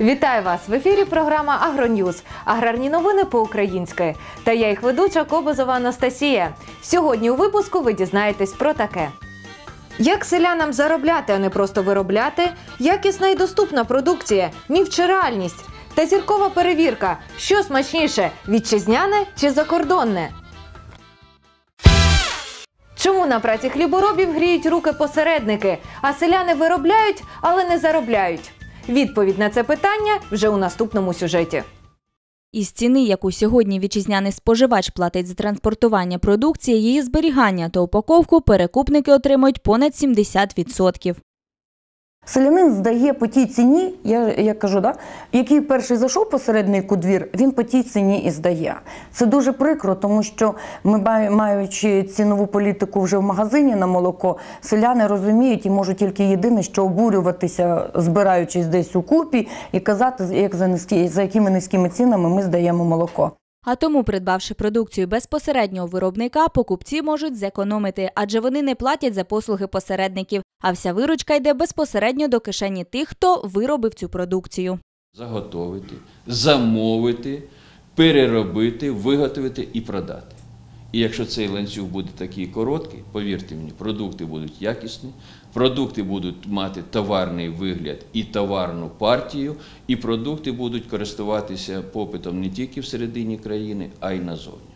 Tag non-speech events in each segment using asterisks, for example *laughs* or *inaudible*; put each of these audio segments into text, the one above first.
Вітаю вас в ефірі. Програма Агроньюз. Аграрні новини по-українськи. Та я їх ведуча Кобозова Анастасія. Сьогодні у випуску ви дізнаєтесь про таке. Як селянам заробляти, а не просто виробляти? Якісна і доступна продукція, міф чи реальність? Та зіркова перевірка. Що смачніше вітчизняне чи закордонне? Чому на праці хліборобів гріють руки посередники, а селяни виробляють, але не заробляють? Відповідь на це питання вже у наступному сюжеті. Із ціни, яку сьогодні вітчизняний споживач платить за транспортування продукції, її зберігання та упаковку, перекупники отримують понад 70%. Селянин здає по тій ціні, я, я кажу, да, який перший зайшов посередник у двір, він по тій ціні і здає. Це дуже прикро, тому що ми маючи цінову політику вже в магазині на молоко, селяни розуміють і можуть тільки єдине, що обурюватися, збираючись десь у купі, і казати, як за низькі, за якими низькими цінами ми здаємо молоко. А тому, придбавши продукцію безпосередньо у виробника, покупці можуть зекономити, адже вони не платять за послуги посередників, а вся виручка йде безпосередньо до кишені тих, хто виробив цю продукцію. заготовити, замовити, переробити, виготовити і продати. І якщо цей ланцюг буде такий короткий, повірте мені, продукти будуть якісні, продукти будуть мати товарний вигляд і товарну партію, і продукти будуть користуватися попитом не тільки всередині країни, а й назовні.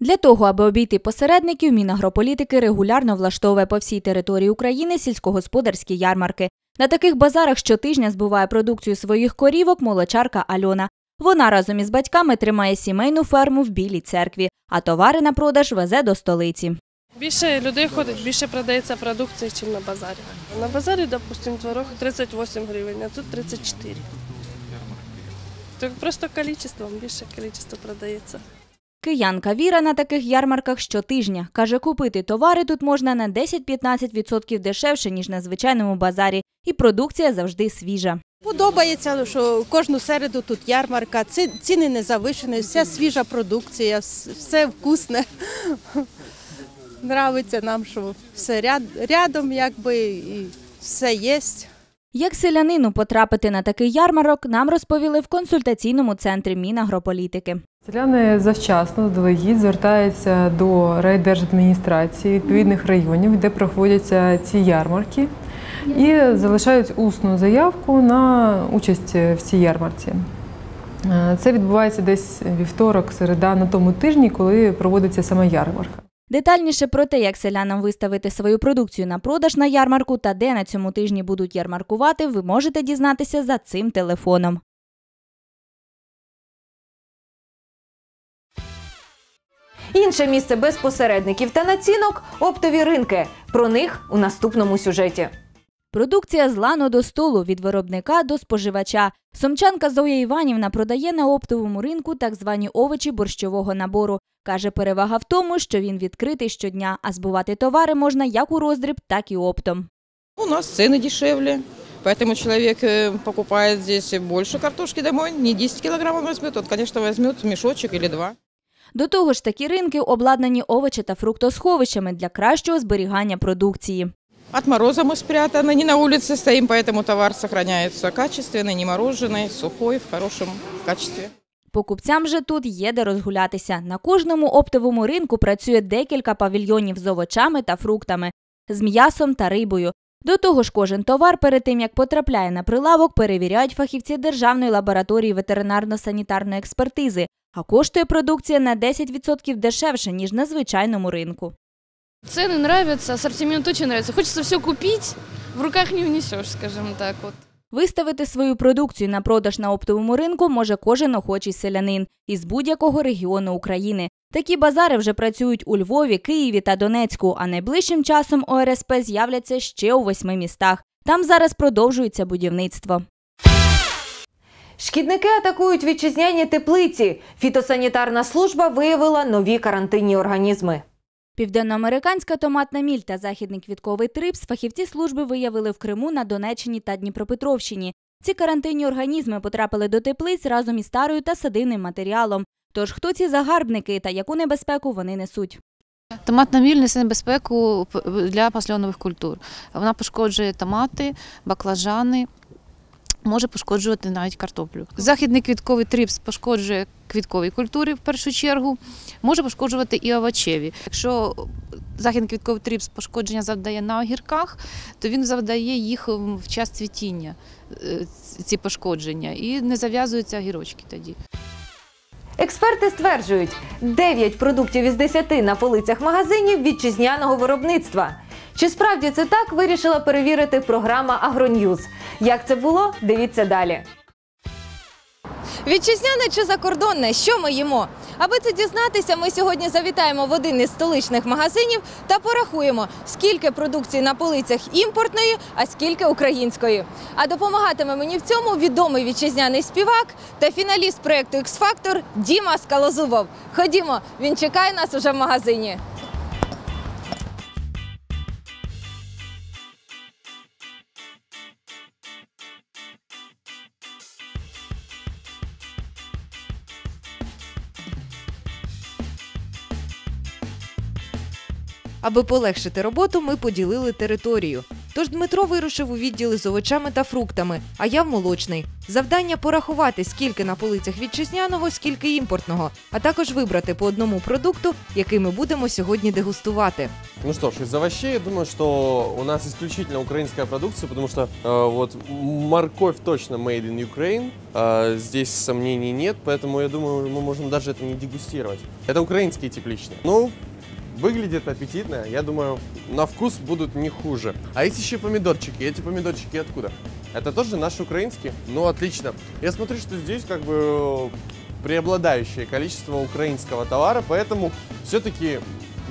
Для того, аби обійти посередників, Мінагрополітики регулярно влаштовує по всій території України сільськогосподарські ярмарки. На таких базарах щотижня збуває продукцію своїх корівок молочарка Альона. Вона разом із батьками тримає сімейну ферму в Білій церкві, а товари на продаж везе до столиці. Більше людей ходить, більше продається продукції, ніж на базарі. На базарі, допустимо, творог 38 гривень, а тут 34. Так просто кількістю, більше кількість продається. Киянка Віра на таких ярмарках щотижня. Каже, купити товари тут можна на 10-15% дешевше, ніж на звичайному базарі, і продукція завжди свіжа. Подобається, що кожну середу тут ярмарка, ціни не завишені, вся свіжа продукція, все вкусне. *laughs* Нравиться нам, що все ряд- рядом, якби і все є. Як селянину потрапити на такий ярмарок, нам розповіли в консультаційному центрі Мінагрополітики. Селяни завчасно заздалегідь звертаються до райдержадміністрації відповідних районів, де проходяться ці ярмарки, і залишають усну заявку на участь в цій ярмарці. Е, Це відбувається десь вівторок, середа на тому тижні, коли проводиться сама ярмарка. Детальніше про те, як селянам виставити свою продукцію на продаж на ярмарку та де на цьому тижні будуть ярмаркувати, ви можете дізнатися за цим телефоном. Інше місце без посередників та націнок оптові ринки. Про них у наступному сюжеті. Продукція з лану до столу від виробника до споживача. Сомчанка Зоя Іванівна продає на оптовому ринку так звані овочі борщового набору. Каже, перевага в тому, що він відкритий щодня, а збувати товари можна як у роздріб, так і оптом. У нас цены дешевле, поэтому человек э, покупает здесь больше картошки домой, не 10 килограммов возьмет, он, конечно, возьмет мешочек или два. До того ж, такі ринки обладнані овочі та фруктосховищами для кращого зберігання продукції. От мороза мы спрятаны, не на улице стоим, поэтому товар сохраняется качественный, не мороженый, сухой, в хорошем качестве. Покупцям же тут є де розгулятися. На кожному оптовому ринку працює декілька павільйонів з овочами та фруктами, з м'ясом та рибою. До того ж, кожен товар перед тим як потрапляє на прилавок, перевіряють фахівці Державної лабораторії ветеринарно-санітарної експертизи, а коштує продукція на 10% дешевше, ніж на звичайному ринку. Цены нравятся, ассортимент очень нравится. Хочется все купить, в руках не унесешь, скажем так. Вот. Виставити свою продукцію на продаж на оптовому ринку може кожен охочий селянин із будь-якого регіону України. Такі базари вже працюють у Львові, Києві та Донецьку, а найближчим часом ОРСП з'являться ще у восьми містах. Там зараз продовжується будівництво. Шкідники атакують вітчизняні теплиці. Фітосанітарна служба виявила нові карантинні організми. Південноамериканська томатна міль та західний квітковий трипс фахівці служби виявили в Криму на Донеччині та Дніпропетровщині. Ці карантинні організми потрапили до теплиць разом із старою та садивним матеріалом. Тож хто ці загарбники та яку небезпеку вони несуть? Томатна міль несе небезпеку для пасльонових культур. Вона пошкоджує томати, баклажани, може пошкоджувати навіть картоплю. Західний квітковий трипс пошкоджує квіткові культури в першу чергу, може пошкоджувати і овочеві. Якщо західний квітковий трипс пошкодження завдає на огірках, то він завдає їх в час цвітіння, е, ці пошкодження, і не зав'язуються огірочки тоді. Експерти стверджують, 9 продуктів із 10 на полицях магазинів вітчизняного виробництва. Чи справді це так вирішила перевірити програма Агроньюз? Як це було? Дивіться далі. Вітчизняне чи закордонне, що ми їмо? Аби це дізнатися, ми сьогодні завітаємо в один із столичних магазинів та порахуємо, скільки продукції на полицях імпортної, а скільки української. А допомагатиме мені в цьому відомий вітчизняний співак та фіналіст проєкту X-Factor Діма Скалозубов. Ходімо, він чекає нас уже в магазині. Аби полегшити роботу, ми поділили територію. Тож Дмитро вирушив у відділи з овочами та фруктами, а я в молочний. Завдання порахувати, скільки на полицях вітчизняного, скільки імпортного, а також вибрати по одному продукту, який ми будемо сьогодні дегустувати. Ну что ж, из овощей, я думаю, что у нас исключительно украинская продукция, потому что э, вот морковь точно made in Ukraine, э, здесь сомнений нет, поэтому я думаю, мы можем даже это не дегустировать. Это украинские тепличные. Ну, выглядит аппетитно, я думаю, на вкус будут не хуже. А есть еще помидорчики, эти помидорчики откуда? Это тоже наши украинские? Ну, отлично. Я смотрю, что здесь как бы преобладающее количество украинского товара, поэтому все-таки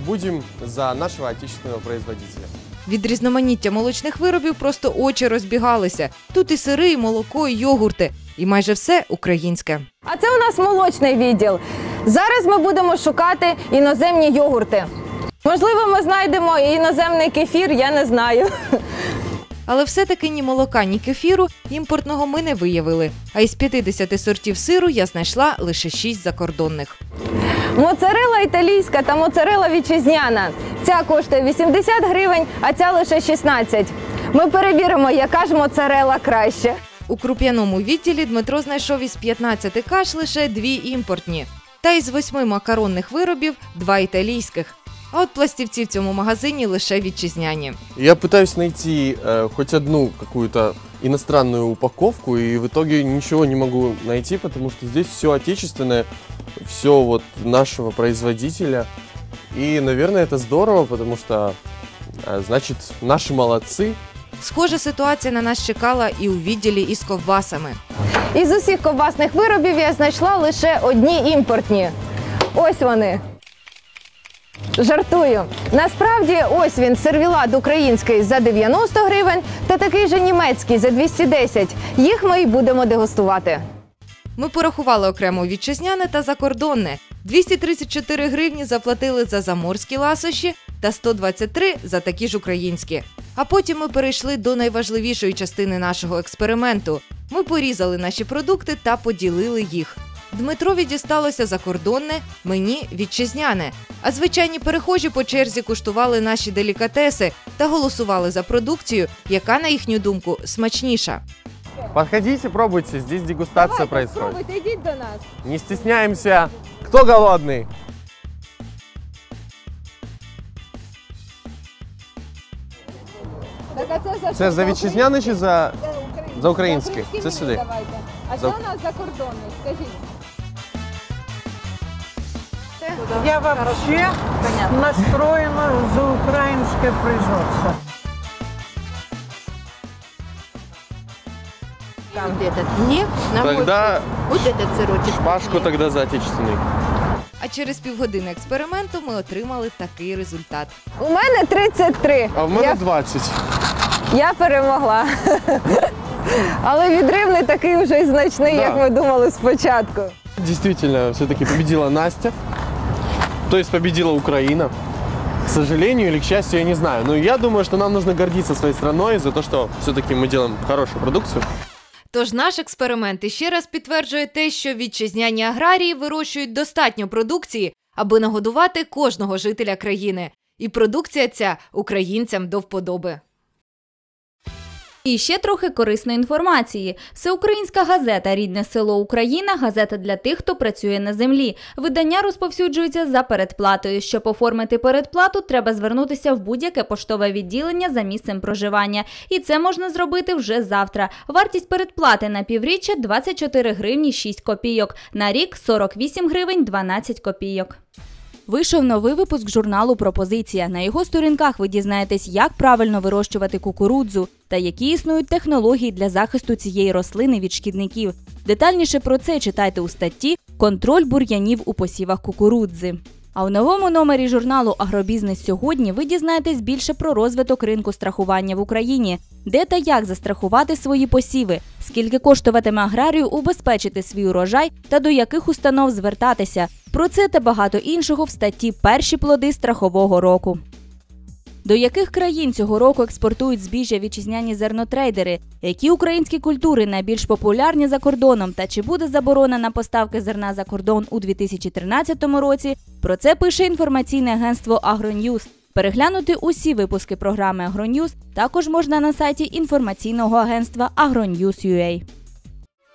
будем за нашего отечественного производителя. Від різноманіття молочних виробів просто очі розбігалися. Тут і сири, і молоко, і йогурти, і майже все українське. А це у нас молочний відділ. Зараз ми будемо шукати іноземні йогурти. Можливо, ми знайдемо і іноземний кефір, я не знаю. Але все-таки ні молока, ні кефіру імпортного ми не виявили. А із 50 сортів сиру я знайшла лише 6 закордонних. Моцарела італійська та моцарела вітчизняна. Ця коштує 80 гривень, а ця лише 16. Ми перевіримо, яка ж моцарела краще. У круп'яному відділі Дмитро знайшов із 15 каш лише дві імпортні Та із восьми макаронних виробів два італійських. А от пластівці в цьому магазині лише вітчизняні. Я пытаюсь найти э, хоть одну какую-то иностранную упаковку, и в итоге ничего не могу найти, потому что здесь все отечественное, все вот нашего производителя. И, наверное, это здорово, потому что, э, значит, наши молодцы, Схожа ситуація на нас чекала і у відділі із ковбасами. Із усіх ковбасних виробів я знайшла лише одні імпортні. Ось вони. Жартую. Насправді, ось він сервілат український за 90 гривень та такий же німецький за 210. Їх ми й будемо дегустувати. Ми порахували окремо вітчизняне та закордонне. 234 гривні заплатили за заморські ласощі та 123 за такі ж українські. А потім ми перейшли до найважливішої частини нашого експерименту. Ми порізали наші продукти та поділили їх. Дмитрові дісталося закордонне, мені вітчизняне. А звичайні перехожі по черзі куштували наші делікатеси та голосували за продукцію, яка, на їхню думку, смачніша. подходите, пробуйте, здесь дегустация происходит. Спробуйте, йдіть до нас. Не стесняемся. Кто голодный? Так, а це за Це за вітчизняний чи за, за український? Це сюди. А За- це у нас закордонний, скажіть. Я вообще настроена за украинское производство. Там где-то нет. На мой Тогда вкус. Вот этот сырочек. шпажку тогда за отечественный. А через півгодини експерименту ми отримали такий результат. У мене 33. А в мене Я, 20. я перемогла. Але відрив не такий вже й значний, Да. як ми думали спочатку. Действительно, все-таки победила Настя. То есть победила Украина. К сожалению или к счастью, я не знаю. Но я думаю, что нам нужно гордиться своей страной за то, что все-таки мы делаем хорошую продукцию. Тож наш експеримент іще раз підтверджує те, що вітчизняні аграрії вирощують достатньо продукції, аби нагодувати кожного жителя країни. І продукція ця українцям до вподоби. І ще трохи корисної інформації. Всеукраїнська газета Рідне село Україна газета для тих, хто працює на землі. Видання розповсюджується за передплатою. Щоб оформити передплату, треба звернутися в будь-яке поштове відділення за місцем проживання. І це можна зробити вже завтра. Вартість передплати на півріччя 24 гривні 6 копійок. На рік 48 гривень 12 копійок. Вийшов новий випуск журналу Пропозиція. На його сторінках ви дізнаєтесь, як правильно вирощувати кукурудзу та які існують технології для захисту цієї рослини від шкідників. Детальніше про це читайте у статті Контроль бур'янів у посівах кукурудзи. А у новому номері журналу Агробізнес сьогодні ви дізнаєтесь більше про розвиток ринку страхування в Україні, де та як застрахувати свої посіви, скільки коштуватиме аграрію убезпечити свій урожай та до яких установ звертатися. Про це та багато іншого в статті Перші плоди страхового року. До яких країн цього року експортують збіжжя вітчизняні зернотрейдери? Які українські культури найбільш популярні за кордоном? Та чи буде заборона на поставки зерна за кордон у 2013 році? Про це пише інформаційне агентство Агроньюз. Переглянути усі випуски програми Агроньюз також можна на сайті інформаційного агентства Агроньюз.ua.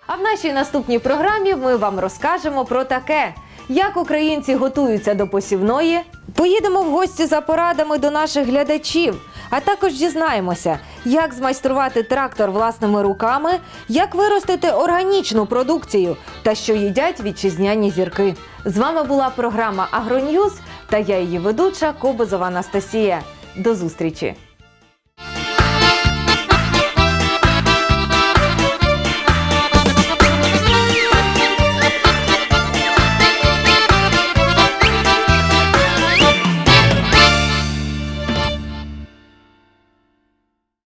А в нашій наступній програмі ми вам розкажемо про таке. Як українці готуються до посівної? Поїдемо в гості за порадами до наших глядачів, а також дізнаємося, як змайструвати трактор власними руками, як виростити органічну продукцію та що їдять вітчизняні зірки. З вами була програма Агроньюз та я її ведуча Кобозова Анастасія. До зустрічі!